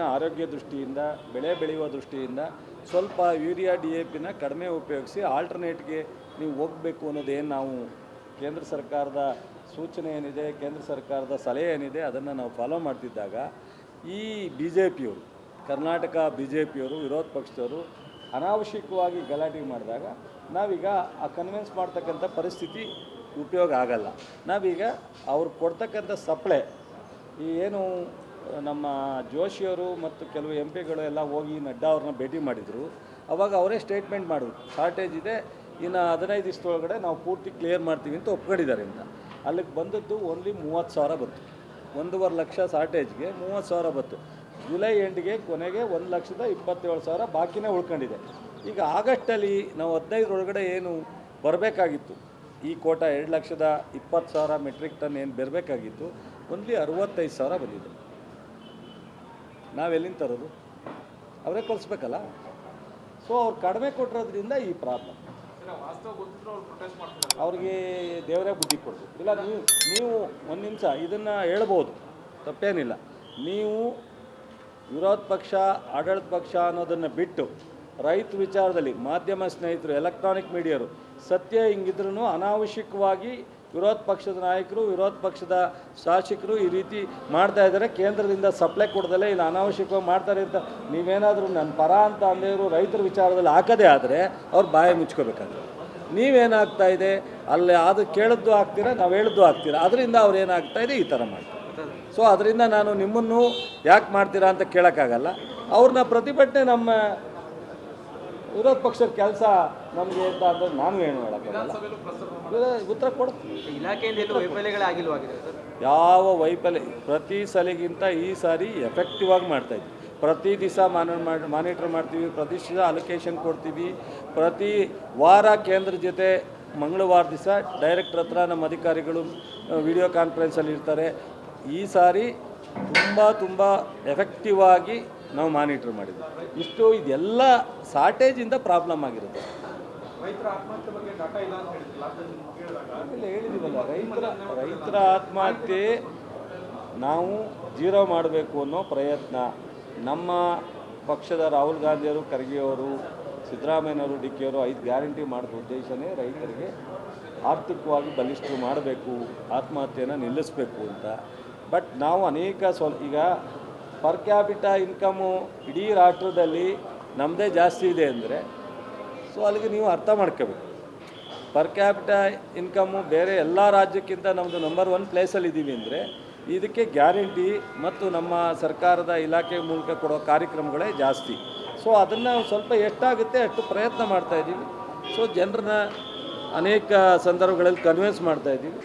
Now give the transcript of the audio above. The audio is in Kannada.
ಆರೋಗ್ಯ ದೃಷ್ಟಿಯಿಂದ, ಬೆಳೆ ಬೆಳೆಯುವ ದೃಷ್ಟಿಯಿಂದ ಸ್ವಲ್ಪ ಯೂರಿಯಾ, ಡಿ ಎ ಪಿನ ಕಡಿಮೆ ಉಪಯೋಗಿಸಿ ಆಲ್ಟರ್ನೇಟ್ಗೆ ನೀವು ಹೋಗಬೇಕು ಅನ್ನೋದೇನು ನಾವು ಕೇಂದ್ರ ಸರ್ಕಾರದ ಸೂಚನೆ ಏನಿದೆ, ಕೇಂದ್ರ ಸರ್ಕಾರದ ಸಲಹೆ ಏನಿದೆ, ಅದನ್ನು ನಾವು ಫಾಲೋ ಮಾಡ್ತಿದ್ದಾಗ ಈ ಬಿ ಜೆ ಪಿಯವರು ಕರ್ನಾಟಕ ಬಿ ಜೆ ಪಿಯವರು ವಿರೋಧ ಪಕ್ಷದವರು ಅನಾವಶ್ಯಕವಾಗಿ ಗಲಾಟೆ ಮಾಡಿದಾಗ ನಾವೀಗ ಆ ಕನ್ವಿನ್ಸ್ ಮಾಡ್ತಕ್ಕಂಥ ಪರಿಸ್ಥಿತಿ ಉಪಯೋಗ ಆಗಲ್ಲ. ನಾವೀಗ ಅವ್ರು ಕೊಡ್ತಕ್ಕಂಥ ಸಪ್ಳೆ ಈ ಏನು ನಮ್ಮ ಜೋಶಿಯವರು ಮತ್ತು ಕೆಲವು ಎಂ ಪಿಗಳು ಎಲ್ಲ ಹೋಗಿ ನಡ್ಡಾ ಅವ್ರನ್ನ ಭೇಟಿ ಮಾಡಿದರು. ಅವಾಗ ಅವರೇ ಸ್ಟೇಟ್ಮೆಂಟ್ ಮಾಡಿದ್ರು. ಶಾರ್ಟೇಜ್ ಇದೆ, ಇನ್ನು ಹದಿನೈದು ದಿವಸದೊಳಗಡೆ ನಾವು ಪೂರ್ತಿ ಕ್ಲಿಯರ್ ಮಾಡ್ತೀವಿ ಅಂತ ಒಪ್ಕೊಂಡಿದ್ದಾರೆ ಅಂತ ಅಲ್ಲಿಗೆ ಬಂದದ್ದು ಓನ್ಲಿ ಮೂವತ್ತು ಸಾವಿರ ಬಂತು. ಒಂದೂವರೆ ಲಕ್ಷ ಶಾರ್ಟೇಜ್ಗೆ ಮೂವತ್ತು ಸಾವಿರ ಬಂತು. ಜುಲೈ ಎಂಡ್ಗೆ ಕೊನೆಗೆ ಒಂದು ಲಕ್ಷದ ಇಪ್ಪತ್ತೇಳು ಸಾವಿರ ಬಾಕಿನೇ ಉಳ್ಕೊಂಡಿದೆ. ಈಗ ಆಗಸ್ಟಲ್ಲಿ ನಾವು ಹದಿನೈದರೊಳಗಡೆ ಏನು ಬರಬೇಕಾಗಿತ್ತು? ಈ ಕೋಟ ಎರಡು ಲಕ್ಷದ ಇಪ್ಪತ್ತು ಸಾವಿರ ಮೆಟ್ರಿಕ್ ಟನ್ ಏನು ಬರಬೇಕಾಗಿತ್ತು? ಓನ್ಲಿ ಅರವತ್ತೈದು ಸಾವಿರ ಬಂದಿದೆ. ನಾವೆಲ್ಲಿಂದ ತರೋದು? ಅವರೇ ಕಳಿಸ್ಬೇಕಲ್ಲ ಸೊ ಅವ್ರು ಕಡಿಮೆ ಕೊಟ್ಟಿರೋದ್ರಿಂದ ಈ ಪ್ರಾಬ್ಲಮ್ ಅವ್ರಿಗೆ ದೇವರೇ ಬುದ್ಧಿ ಕೊಡ್ತು ಇಲ್ಲ, ನೀವು ನೀವು ಒಂದು ನಿಮಿಷ ಇದನ್ನು ಹೇಳ್ಬೋದು. ತಪ್ಪೇನಿಲ್ಲ. ನೀವು ವಿರೋಧ ಪಕ್ಷ, ಆಡಳಿತ ಪಕ್ಷ ಅನ್ನೋದನ್ನು ಬಿಟ್ಟು ರೈತ ವಿಚಾರದಲ್ಲಿ ಮಾಧ್ಯಮ ಸ್ನೇಹಿತರು ಎಲೆಕ್ಟ್ರಾನಿಕ್ ಮೀಡಿಯರು ಸತ್ಯ ಹಿಂಗಿದ್ರೂ ಅನಾವಶ್ಯಕವಾಗಿ ವಿರೋಧ ಪಕ್ಷದ ನಾಯಕರು, ವಿರೋಧ ಪಕ್ಷದ ಶಾಸಕರು ಈ ರೀತಿ ಮಾಡ್ತಾ ಇದ್ದಾರೆ. ಕೇಂದ್ರದಿಂದ ಸಪ್ಲೈ ಕೊಡ್ದಲ್ಲೇ ಇಲ್ಲ, ಅನಾವಶ್ಯಕವಾಗಿ ಮಾಡ್ತಾರೆ ಅಂತ ನೀವೇನಾದರೂ ನನ್ನ ಪರ ಅಂತ ಅಂದೇವರು ರೈತರ ವಿಚಾರದಲ್ಲಿ ಹಾಕದೇ ಆದರೆ ಅವ್ರು ಬಾಯಿ ಮುಚ್ಕೋಬೇಕಾದ್ರೆ ನೀವೇನಾಗ್ತಾ ಇದೆ? ಅಲ್ಲಿ ಅದು ಕೇಳಿದ್ದು ಆಗ್ತೀರಾ ನಾವು ಹೇಳಿದ್ದು ಆಗ್ತೀರಾ ಅದರಿಂದ ಅವ್ರು ಏನಾಗ್ತಾ ಇದೆ, ಈ ಥರ ಮಾಡ್ತಾರೆ. ಸೊ ಅದರಿಂದ ನಾನು ನಿಮ್ಮನ್ನು ಯಾಕೆ ಮಾಡ್ತೀರಾ ಅಂತ ಕೇಳೋಕ್ಕಾಗಲ್ಲ. ಅವ್ರನ್ನ ಪ್ರತಿಭಟನೆ ನಮ್ಮ ವಿರೋಧ ಪಕ್ಷದ ಕೆಲಸ ನಮಗೆ ಅಂತ ಅಂದ್ರೆ ನಾನು ಏನು ಹೇಳೋಕ್ಕಾಗಲ್ಲ ಉತ್ತರ ಕೊಡ್ತೀನಿ ಇಲಾಖೆಯಿಂದ ಎಲ್ಲೂ ವೈಫಲ್ಯಗಳಾಗಿಲ್ವಾಗಿದೆ ಸರ್? ಯಾವ ವೈಫಲ್ಯ ಪ್ರತಿ ಸಲಿಗಿಂತ ಈ ಸಾರಿ ಎಫೆಕ್ಟಿವ್ ಆಗಿ ಮಾಡ್ತಾ ಇದ್ವಿ. ಪ್ರತಿ ದಿವಸ ಮಾನ ಮಾನಿಟರ್ ಮಾಡ್ತೀವಿ ಪ್ರತಿ ದಿವಸ ಅಲೋಕೇಶನ್ ಕೊಡ್ತೀವಿ. ಪ್ರತಿ ವಾರ ಕೇಂದ್ರ ಜೊತೆ ಮಂಗಳವಾರ ದಿವಸ ಡೈರೆಕ್ಟರ್ ಹತ್ರ ನಮ್ಮ ಅಧಿಕಾರಿಗಳು ವಿಡಿಯೋ ಕಾನ್ಫರೆನ್ಸಲ್ಲಿ ಇರ್ತಾರೆ. ಈ ಸಾರಿ ತುಂಬ ತುಂಬ ಎಫೆಕ್ಟಿವ್ ಆಗಿ ನಾವು ಮಾನಿಟರ್ ಮಾಡಿದ್ವಿ. ಇಷ್ಟು ಇದೆಲ್ಲ ಶಾರ್ಟೇಜಿಂದ ಪ್ರಾಬ್ಲಮ್ ಆಗಿರುತ್ತೆ. ಇಲ್ಲ ಹೇಳಿದೀವಲ್ಲ ರೈತರ ರೈತರ ಆತ್ಮಹತ್ಯೆ ನಾವು ಜೀರೋ ಮಾಡಬೇಕು ಅನ್ನೋ ಪ್ರಯತ್ನ. ನಮ್ಮ ಪಕ್ಷದ ರಾಹುಲ್ ಗಾಂಧಿಯವರು ಖರ್ಗೆಯವರು ಸಿದ್ದರಾಮಯ್ಯನವರು ಡಿ ಕೆ ಅವರು ಐದು ಗ್ಯಾರಂಟಿ ಮಾಡಿದ ಉದ್ದೇಶನೇ ರೈತರಿಗೆ ಆರ್ಥಿಕವಾಗಿ ಬಲಿಷ್ಠ ಮಾಡಬೇಕು ಆತ್ಮಹತ್ಯೆಯನ್ನು ನಿಲ್ಲಿಸಬೇಕು ಅಂತ. ಬಟ್ ನಾವು ಅನೇಕ ಸ್ವಲ್ಪ ಈಗ ಪರ್ ಕ್ಯಾಪಿಟ ಇನ್ಕಮು ಇಡೀ ರಾಷ್ಟ್ರದಲ್ಲಿ ನಮ್ಮದೇ ಜಾಸ್ತಿ ಇದೆ ಅಂದರೆ ಸೊ ಅಲ್ಲಿಗೆ ನೀವು ಅರ್ಥ ಮಾಡ್ಕೋಬೇಕು. ಪರ್ ಕ್ಯಾಪಿಟ ಇನ್ಕಮು ಬೇರೆ ಎಲ್ಲ ರಾಜ್ಯಕ್ಕಿಂತ ನಮ್ಮದು ನಂಬರ್ ಒನ್ ಪ್ಲೇಸಲ್ಲಿ ಇದ್ದೀವಿ ಅಂದರೆ, ಇದಕ್ಕೆ ಗ್ಯಾರಂಟಿ ಮತ್ತು ನಮ್ಮ ಸರ್ಕಾರದ ಇಲಾಖೆ ಮೂಲಕ ಕೊಡೋ ಕಾರ್ಯಕ್ರಮಗಳೇ ಜಾಸ್ತಿ. ಸೊ ಅದನ್ನು ಸ್ವಲ್ಪ ಎಷ್ಟಾಗುತ್ತೆ ಅಷ್ಟು ಪ್ರಯತ್ನ ಮಾಡ್ತಾಯಿದ್ದೀವಿ ಸೊ ಜನರನ್ನ ಅನೇಕ ಸಂದರ್ಭಗಳಲ್ಲಿ ಕನ್ವಿನ್ಸ್ ಮಾಡ್ತಾ ಇದ್ದೀವಿ